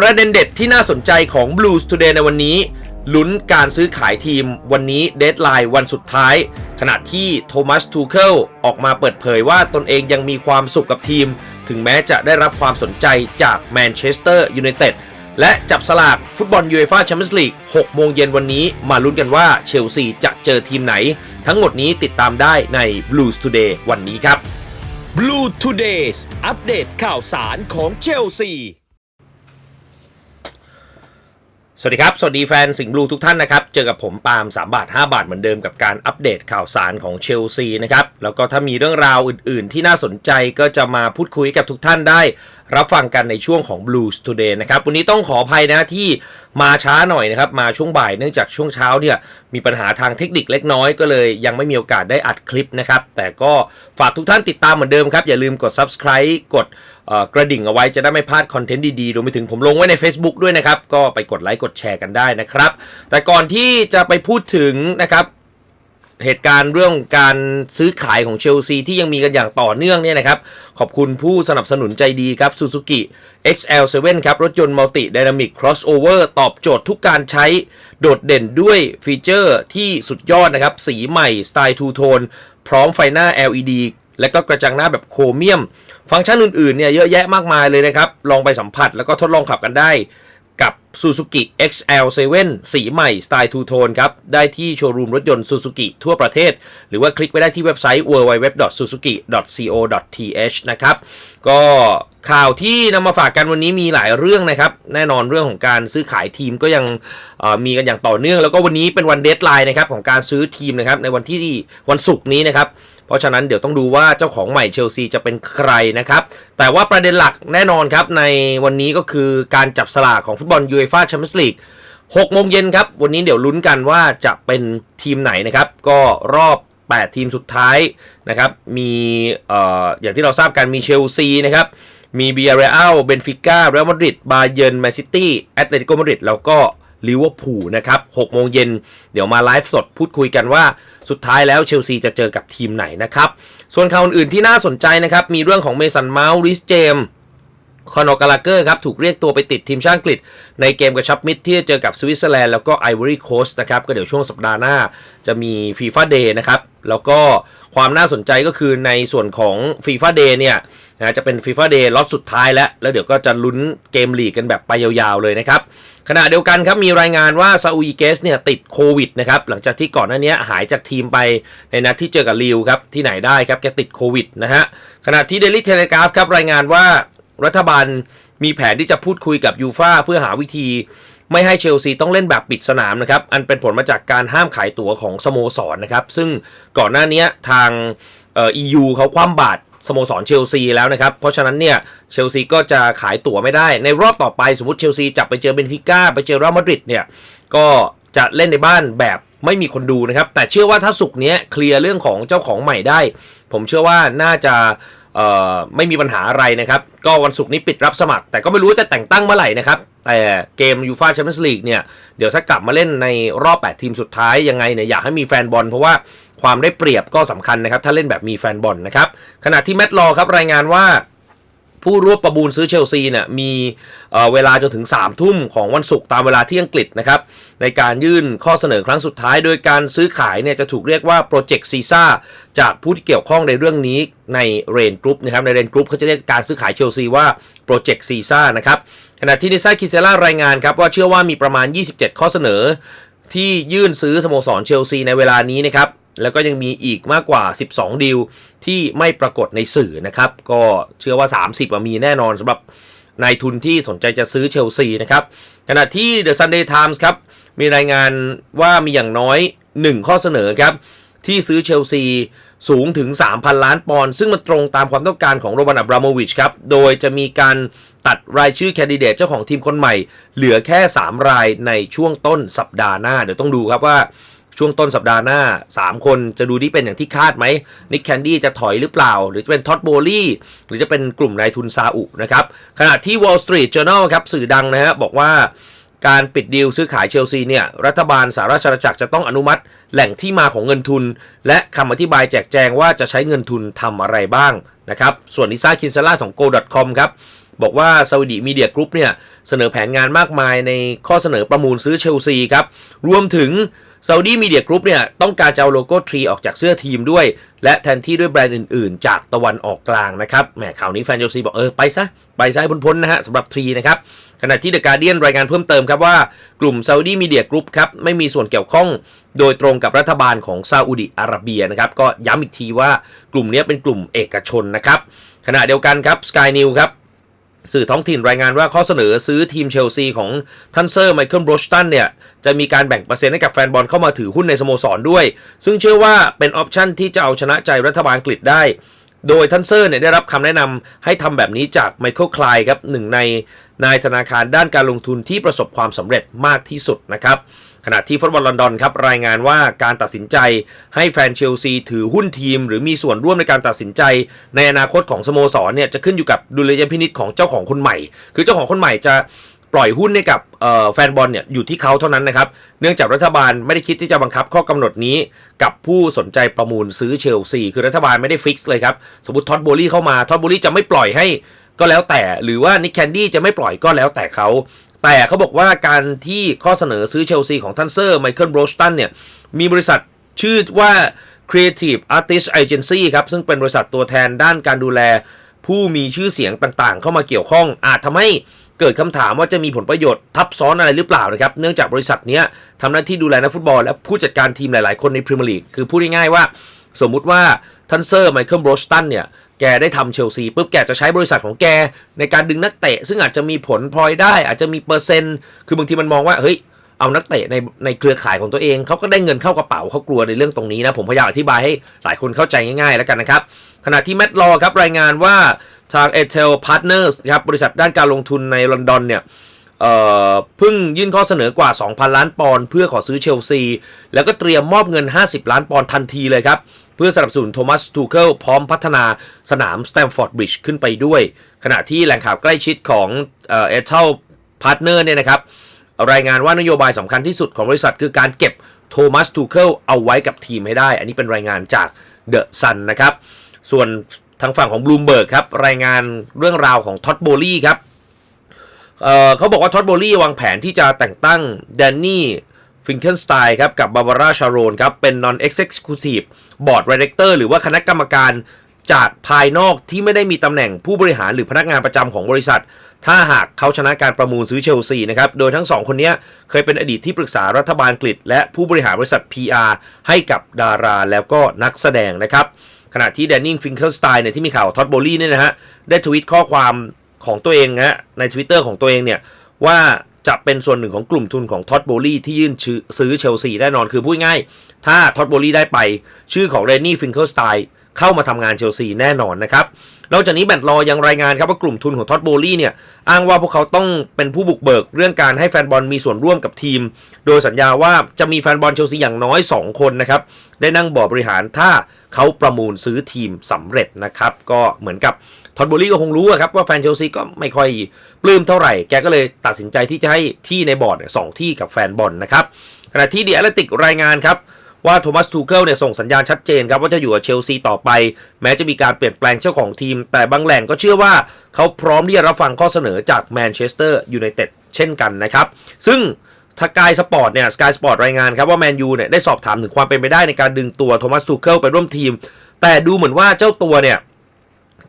ประเด็นเด็ดที่น่าสนใจของ Blues Today ในวันนี้ ลุ้นการซื้อขายทีมวันนี้เดทไลน์วันสุดท้าย ขณะที่โทมัสทูเคิลออกมาเปิดเผยว่าตนเองยังมีความสุขกับทีม ถึงแม้จะได้รับความสนใจจากแมนเชสเตอร์ยูไนเต็ดและจับสลากฟุตบอลยูเอฟ่าแชมเปี้ยนส์ลีก6โมงเย็นวันนี้มาลุ้นกันว่าเชลซีจะเจอทีมไหน ทั้งหมดนี้ติดตามได้ใน Blues Today วันนี้ครับ Blue Today's อัปเดตข่าวสารของเชลซี สวัสดีครับ สวัสดีแฟนสิงห์บลูทุกท่านนะครับ เจอกับผมปาล์ม3บาท 5 บาทเหมือนเดิมกับการอัปเดตข่าวสารของเชลซีนะครับ แล้วก็ถ้ามีเรื่องราวอื่น ๆ ที่น่าสนใจก็จะมาพูดคุยกับทุกท่านได้ รับฟังกันในช่วงของ Blues Today นะครับ วันนี้ต้องขออภัยนะที่มาช้าหน่อยนะครับ มาช่วงบ่ายเนื่องจากช่วงเช้าเนี่ยมีปัญหาทางเทคนิคเล็กน้อยก็เลยยังไม่มีโอกาสได้อัดคลิปนะครับ แต่ก็ฝากทุกท่านติดตามเหมือนเดิมครับ อย่าลืมกด subscribe กดกระดิ่งเอาไว้จะได้ไม่พลาดคอนเทนต์ดีๆรวมไปถึงผมลงไว้ใน Facebook ด้วยนะครับ ก็ไปกดไลค์กดแชร์กันได้นะครับ แต่ก่อนที่จะไปพูดถึงนะครับ เหตุการณ์เรื่องการซื้อขายของเชลซีที่ยังมีกันอย่างต่อเนื่องเนี่ยนะครับ ขอบคุณผู้สนับสนุนใจดีครับ Suzuki XL7 ครับ รถยนต์มัลติ d y นามิก Crossover ตอบโจทย์ทุกการใช้โดดเด่นด้วยฟีเจอร์ที่สุดยอดนะครับ สีใหม่สไตล์ทูโทนพร้อมไฟหน้า LED และก็กระจังหน้าแบบโครเมียม ฟังก์ชันอื่นๆเนี่ยเยอะแยะมากมายเลยนะครับ ลองไปสัมผัสแล้วก็ทดลองขับกันได้ กับ Suzuki XL7 สีใหม่สไตล์ทูโทนครับ ได้ที่โชว์รูมรถยนต์ Suzuki ทั่วประเทศ หรือว่าคลิกไปได้ที่เว็บไซต์ www.suzuki.co.th นะครับ ก็ข่าวที่นำมาฝากกันวันนี้มีหลายเรื่องนะครับ แน่นอนเรื่องของการซื้อขายทีมก็ยังมีกันอย่างต่อเนื่อง แล้วก็วันนี้เป็นวันเดทไลน์นะครับของการซื้อทีมนะครับในวันที่วันศุกร์นี้นะครับ เพราะฉะนั้นเดี๋ยวต้องดูว่าเจ้าของใหม่เชลซีจะเป็นใครนะครับ แต่ว่าประเด็นหลักแน่นอนครับ ในวันนี้ก็คือการจับสลากของฟุตบอลยูเอฟ่าแชมเปี้ยนส์ลีก6โมงเย็นครับ วันนี้เดี๋ยวลุ้นกันว่าจะเป็นทีมไหนนะครับ ก็รอบ 8 ทีมสุดท้ายนะครับ มีเอ่ออย่างที่เราทราบกันมีเชลซีนะครับ มีเบียร์เรอัลเบนฟิก้าเรอัลมาดริดบาเยิร์นแมนซิตี้แอตเลติโกมาดริดแล้วก็ ลิเวอร์พูลนะครับ6โมงเย็นเดี๋ยวมาไลฟ์สดพูดคุยกันว่าสุดท้ายแล้วเชลซีจะเจอกับทีมไหนนะครับ ส่วนข่าวอื่นๆที่น่าสนใจนะครับ มีเรื่องของเมสันเมาส์ริสเจมคอนอกาลาเกอร์ครับ ถูกเรียกตัวไปติดทีมชาติอังกฤษ ในเกมกระชับมิตรที่จะเจอกับสวิตเซอร์แลนด์แล้วก็ไอวอรี่โคสต์นะครับ ก็เดี๋ยวช่วงสัปดาห์หน้าจะมีฟีฟ่าเดย์นะครับ แล้วก็ความน่าสนใจก็คือในส่วนของฟีฟ่าเดย์เนี่ยนะจะเป็นฟีฟ่าเดย์ล็อตสุดท้ายแล้ว แล้วเดี๋ยวก็จะลุ้นเกมลีกกันแบบไปยาวๆเลยนะครับ ขณะเดียวกันครับมีรายงานว่าซาอุอีเกสเนี่ยติดโควิดนะครับ หลังจากที่ก่อนหน้านี้หายจากทีมไปในนัดที่เจอกับลิวครับ ที่ไหนได้ครับแกติดโควิดนะฮะขณะที่เดลิเทเลกราฟครับรายงานว่ารัฐบาลมีแผนที่จะพูดคุยกับยูฟาเพื่อหาวิธี ไม่ให้เชลซีต้องเล่นแบบปิดสนามนะครับ อันเป็นผลมาจากการห้ามขายตั๋วของสโมสรนนะครับ ซึ่งก่อนหน้านี้ทางเอ่อ EU เขาคว่ำบาตรสโมสรเชลซีแล้วนะครับ เพราะฉะนั้นเนี่ยเชลซีก็จะขายตั๋วไม่ได้ ในรอบต่อไปสมมติเชลซีจับไปเจอเบนฟิก้าไปเจอเรอัลมาดริดเนี่ยก็จะเล่นในบ้านแบบไม่มีคนดูนะครับ แต่เชื่อว่าถ้าสุกเนี้ยเคลียร์เรื่องของเจ้าของใหม่ได้ ผมเชื่อว่าน่าจะไม่มีปัญหาอะไรนะครับ ก็วันศุกร์นี้ปิดรับสมัคร แต่ก็ไม่รู้จะแต่งตั้งเมื่อไหร่นะครับ แต่เกมยูฟาแชมเปี้ยนส์ลีกเนี่ย เดี๋ยวถ้ากลับมาเล่นในรอบ 8 ทีมสุดท้ายยังไงเนี่ยอยากให้มีแฟนบอลเพราะว่าความได้เปรียบก็สำคัญนะครับ ถ้าเล่นแบบมีแฟนบอลนะครับ ขณะที่แมตต์ลอครับรายงานว่า ผู้ร่วมประมูลซื้อเชลซีเนี่ยมีเอ่อเวลาจนถึง3ทุ่มของวันศุกร์ตามเวลาที่อังกฤษนะครับในการยื่นข้อเสนอครั้งสุดท้าย โดยการซื้อขายเนี่ยจะถูกเรียกว่าโปรเจกต์ซีซ่าจากผู้ที่เกี่ยวข้องในเรื่องนี้ในเรนกรุ๊ปนะครับในเรนกรุ๊ปเขาจะเรียกการซื้อขายเชลซีว่าโปรเจกต์ซีซ่านะครับขณะที่นิซ่าคิเซล่ารายงานครับว่าเชื่อว่ามีประมาณ 27 ข้อเสนอ ที่ยื่นซื้อสโมสรเชลซีในเวลานี้นะครับ แล้วก็ยังมีอีกมากกว่า 12 ดีลที่ไม่ปรากฏในสื่อนะครับ ก็เชื่อว่า 30มีแน่นอนสำหรับนายทุนที่สนใจจะซื้อเชลซีนะครับ ขณะที่ The Sunday Times ครับ มีรายงานว่ามีอย่างน้อย 1 ข้อเสนอครับ ที่ซื้อเชลซีสูงถึง 3,000 ล้านปอนด์ซึ่งมันตรงตามความต้องการของโรบันอับราโมวิชครับ โดยจะมีการตัดรายชื่อแคนดิเดตเจ้าของทีมคนใหม่ เหลือแค่ 3 รายในช่วงต้นสัปดาห์หน้า เดี๋ยวต้องดูครับว่า ช่วงต้นสัปดาห์หน้า 3 คนจะดูที่เป็นอย่างที่คาดไหมนิกแคนดี้จะถอยหรือเปล่า หรือจะเป็นท็อดโบลี่หรือจะเป็นกลุ่มนายทุนซาอุนะครับขณะที่ Wall Street Journal ครับสื่อดังนะฮะบอกว่าการปิดดีลซื้อขายเชลซีเนี่ย รัฐบาลสหราชอาณาจักรจะต้องอนุมัติแหล่งที่มาของเงินทุน และคำอธิบายแจกแจงว่าจะใช้เงินทุนทำอะไรบ้างนะครับ ส่วนนิซ่าคินซาร่าของ go.com ครับ บอกว่าซาอุดีมีเดียกรุ๊ปเนี่ย เสนอแผนงานมากมายในข้อเสนอประมูลซื้อเชลซีครับ รวมถึง ซาอุดีมีเดียกรุ๊ปเนี่ยต้องการจะเอาโลโก้ทรีออกจากเสื้อทีมด้วย และแทนที่ด้วยแบรนด์อื่นๆ จากตะวันออกกลางนะครับแหมข่าวนี้แฟนเชลซีบอกเออไปซะ ไปซะให้พ้นๆนะฮะสำหรับทรีนะครับขณะที่เดอะการ์เดียนรายงานเพิ่มเติมครับว่ากลุ่มซาอุดีมีเดียกรุ๊ปครับไม่มีส่วนเกี่ยวข้องโดยตรงกับรัฐบาลของซาอุดิอาระเบียนะครับก็ย้ำอีกทีว่ากลุ่มนี้เป็นกลุ่มเอกชนนะครับขณะเดียวกันครับ Sky News ครับ สื่อท้องถิ่นรายงานว่าข้อเสนอซื้อทีมเชลซีของท่านเซอร์ไมเคิลบรชตันเนี่ยจะมีการแบ่งเปอร์เซ็นต์ให้กับแฟนบอลเข้ามาถือหุ้นในสโมสรด้วย ซึ่งเชื่อว่าเป็นออปชันที่จะเอาชนะใจรัฐบาลอังกฤษได้ โดยท่านเซอร์เนี่ยได้รับคำแนะนำให้ทำแบบนี้จากไมเคิลคลายครับหนึ่งในนายธนาคารด้านการลงทุนที่ประสบความสำเร็จมากที่สุดนะครับขณะที่ฟุตบอลลอนดอนครับรายงานว่าการตัดสินใจให้แฟนเชลซีถือหุ้นทีม หรือมีส่วนร่วมในการตัดสินใจ ในอนาคตของสโมสรเนี่ยจะขึ้นอยู่กับดุลยพินิษของเจ้าของคนใหม่ คือเจ้าของคนใหม่จะ ปล่อยหุ้นให้กับแฟนบอลเนี่ยอยู่ที่เขาเท่านั้นนะครับ เนื่องจากรัฐบาลไม่ได้คิดที่จะบังคับข้อกำหนดนี้ กับผู้สนใจประมูลซื้อเชลซี คือรัฐบาลไม่ได้ฟิกซ์เลยครับ สมมติท็อตโบลี่เข้ามาท็อตโบลี่จะไม่ปล่อยให้ก็แล้วแต่ หรือว่านิกแคนดี้จะไม่ปล่อยก็แล้วแต่เขา แต่เขาบอกว่าการที่ข้อเสนอซื้อเชลซีของท่านเซอร์ไมเคิลโรชตันเนี่ยมีบริษัทชื่อว่า Creative Artist Agency ครับ ซึ่งเป็นบริษัทตัวแทนด้านการดูแล ผู้มีชื่อเสียงต่างๆ เข้ามาเกี่ยวข้องอาจทำให้ เกิดคำถามว่าจะมีผลประโยชน์ทับซ้อนอะไรหรือเปล่านะครับ เนื่องจากบริษัทนี้ทำหน้าที่ดูแลนักฟุตบอล และผู้จัดการทีมหลาย ๆ คนในพรีเมียร์ลีกคือพูดง่ายๆว่า สมมุติว่าท่านเซอร์ไมเคิลโบรชตันเนี่ยแกได้ทำเชลซีปุ๊บแกจะใช้บริษัทของแกในการดึงนักเตะ ซึ่งอาจจะมีผลพลอยได้ อาจจะมีเปอร์เซ็นต์ คือบางทีมันมองว่าเฮ้ยเอานักเตะในในเครือข่ายของตัวเองเขาก็ได้เงินเข้ากระเป๋าเขากลัวในเรื่องตรงนี้นะผมพยายามอธิบายให้หลายคนเข้าใจง่ายๆแล้วกันนะครับขณะที่แมตต์ลอครับรายงานว่า ทาง a i r t e l Partners ครับบริษัทด้านการลงทุนในลอนดอนเนี่ยเพิ่งยื่นข้อเสนอกว่า 2,000 ล้านปอนด์เพื่อขอซื้อเชลซี แล้วก็เตรียมมอบเงิน 50 ล้านปอนด์ทันทีเลยครับ เพื่อสนับสนุนโทมัสทูเคิลพร้อมพัฒนาสนามสแตมฟอร์ดบริดจ์ขึ้นไปด้วย ขณะที่แหล่งข่าวใกล้ชิดของเอ่อเอเทลพาร์ทเนอร์เนี่ยนะครับ รายงานว่านโยบายสำคัญที่สุดของบริษัทคือการเก็บโทมัสทูเคิลเอาไว้กับทีมให้ได้ อันนี้เป็นรายงานจากเดอะซันนะครับ ส่วน ทางฝั่งของบลูมเบิร์กครับ รายงานเรื่องราวของท็อตโบลี่ครับเเขาบอกว่าท็อตโบลี่วางแผนที่จะแต่งตั้งแดนนี่ฟิงเกนสไตน์ครับ กับบาบาร่าชารอนครับ เป็น non executive board director หรือว่าคณะกรรมการจากภายนอกที่ไม่ได้มีตำแหน่งผู้บริหารหรือพนักงานประจำของบริษัท ถ้าหากเขาชนะการประมูลซื้อเชลซีนะครับ โดยทั้งสองคนนี้เคยเป็นอดีตที่ปรึกษารัฐบาลกฤษและผู้บริหารบริษัท PR ให้กับดาราแล้วก็นักแสดงนะครับ ขณะที่แดนนิงฟิงเกิลสไตน์เนี่ยที่มีข่าวท็อตโบลี่เนี่ยนะฮะได้ทวิตข้อความของตัวเองนะฮะใน Twitter ของตัวเองเนี่ยว่าจะเป็นส่วนหนึ่งของกลุ่มทุนของท็อตโบลี่ที่ยื่นซื้อเชลซีแน่นอนคือพูดง่าย ถ้าท็อตโบลี่ได้ไปชื่อของเรนนี่ฟิงเกิลสไตน์ เข้ามาทำงานเชลซีแน่นอนนะครับนอกจากนี้แบตลอยังรายงานครับว่ากลุ่มทุนของท็อตโบลี่เนี่ยอ้างว่าพวกเขาต้องเป็นผู้บุกเบิกเรื่องการให้แฟนบอลมีส่วนร่วมกับทีม โดยสัญญาว่าจะมีแฟนบอลเชลซีอย่างน้อย 2 คนนะครับได้นั่งบอร์ดบริหารถ้าเขาประมูลซื้อทีมสำเร็จนะครับก็เหมือนกับท็อตโบลี่ก็คงรู้อะครับว่าแฟนเชลซีก็ไม่ค่อยปลื้มเท่าไหร่ แกก็เลยตัดสินใจที่จะให้ที่ในบอร์ดสองที่กับแฟนบอลนะครับขณะที่เดียร์ลติกรายงานครับ ว่าโทมัสทูเคิลเนี่ยส่งสัญญาณชัดเจนครับว่าจะอยู่กับเชลซีต่อไป แม้จะมีการเปลี่ยนแปลงเจ้าของทีม แต่บางแหล่งก็เชื่อว่าเขาพร้อมที่จะรับฟังข้อเสนอจากแมนเชสเตอร์ยูไนเต็ดเช่นกันนะครับ ซึ่งทากายสปอร์ตเนี่ยสกายสปอร์ตรายงานครับว่าแมนยูเนี่ยได้สอบถามถึงความเป็นไปได้ในการดึงตัวโทมัสทูเคิลไปร่วมทีม แต่ดูเหมือนว่าเจ้าตัวเนี่ย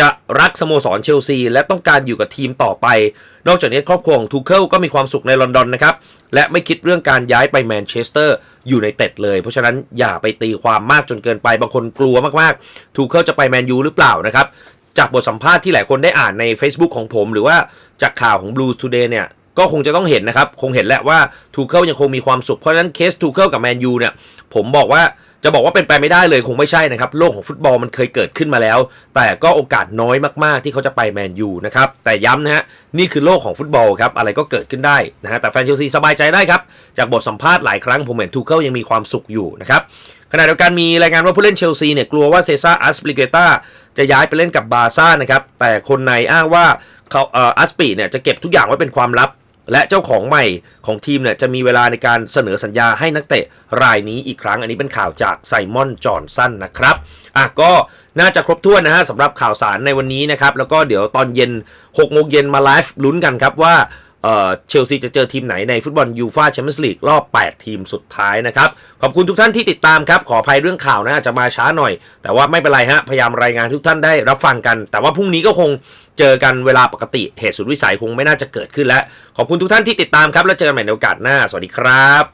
จะรักสโมสรเชลซี และต้องการอยู่กับทีมต่อไป นอกจากนี้ครอบครัวของทูเคิลก็มีความสุขในลอนดอนนะครับ และไม่คิดเรื่องการย้ายไปแมนเชสเตอร์ อยู่ในเต็ดเลย เพราะฉะนั้นอย่าไปตีความมากจนเกินไปบางคนกลัวมากๆ ทูเคิลจะไปแมนยูหรือเปล่านะครับ จากบทสัมภาษณ์ที่หลายคนได้อ่านใน Facebook ของผม หรือว่าจากข่าวของ Blues Today เนี่ยก็คงจะต้องเห็นนะครับ คงเห็นแหละว่าทูเคิลยังคงมีความสุข เพราะฉะนั้นเคสทูเคิลกับแมนยูเนี่ย ผมบอกว่า จะบอกว่าเป็นไปไม่ได้เลยคงไม่ใช่นะครับ โลกของฟุตบอลมันเคยเกิดขึ้นมาแล้ว แต่ก็โอกาสน้อยมากๆ ที่เขาจะไปแมนยูนะครับ แต่ย้ำนะฮะนี่คือโลกของฟุตบอลครับ อะไรก็เกิดขึ้นได้นะฮะแต่แฟนเชลซีสบายใจได้ครับ จากบทสัมภาษณ์หลายครั้งผมเห็นทูเคิลยังมีความสุขอยู่นะครับขณะเดียวกันมีรายงานว่าผู้เล่นเชลซีเนี่ยกลัวว่าเซซ่าอัสปลิเกตาจะย้ายไปเล่นกับบาร์ซ่านะครับแต่คนในอ้างว่าเขาเอ่ออัสปีเนี่ยจะเก็บทุกอย่างไว้เป็นความลับ และเจ้าของใหม่ของทีมเนี่ยจะมีเวลาในการเสนอสัญญาให้นักเตะรายนี้อีกครั้ง อันนี้เป็นข่าวจากไซมอนจอห์นสันนะครับอะก็น่าจะครบถ้วนนะฮะสำหรับข่าวสารในวันนี้นะครับ แล้วก็เดี๋ยวตอนเย็น6โมงเย็นมาไลฟ์ลุ้นกันครับว่า เชลซีจะเจอทีมไหนในฟุตบอลยูฟาแชมเปี้ยนส์ลีกรอบ 8 ทีมสุดท้ายนะครับ ขอบคุณทุกท่านที่ติดตามครับ ขออภัยเรื่องข่าวนะอาจจะมาช้าหน่อย แต่ว่าไม่เป็นไรฮะ พยายามรายงานทุกท่านได้รับฟังกัน แต่ว่าพรุ่งนี้ก็คงเจอกันเวลาปกติ เหตุสุดวิสัยคงไม่น่าจะเกิดขึ้นแล้ว ขอบคุณทุกท่านที่ติดตามครับ แล้วเจอกันใหม่ในโอกาสหน้า สวัสดีครับ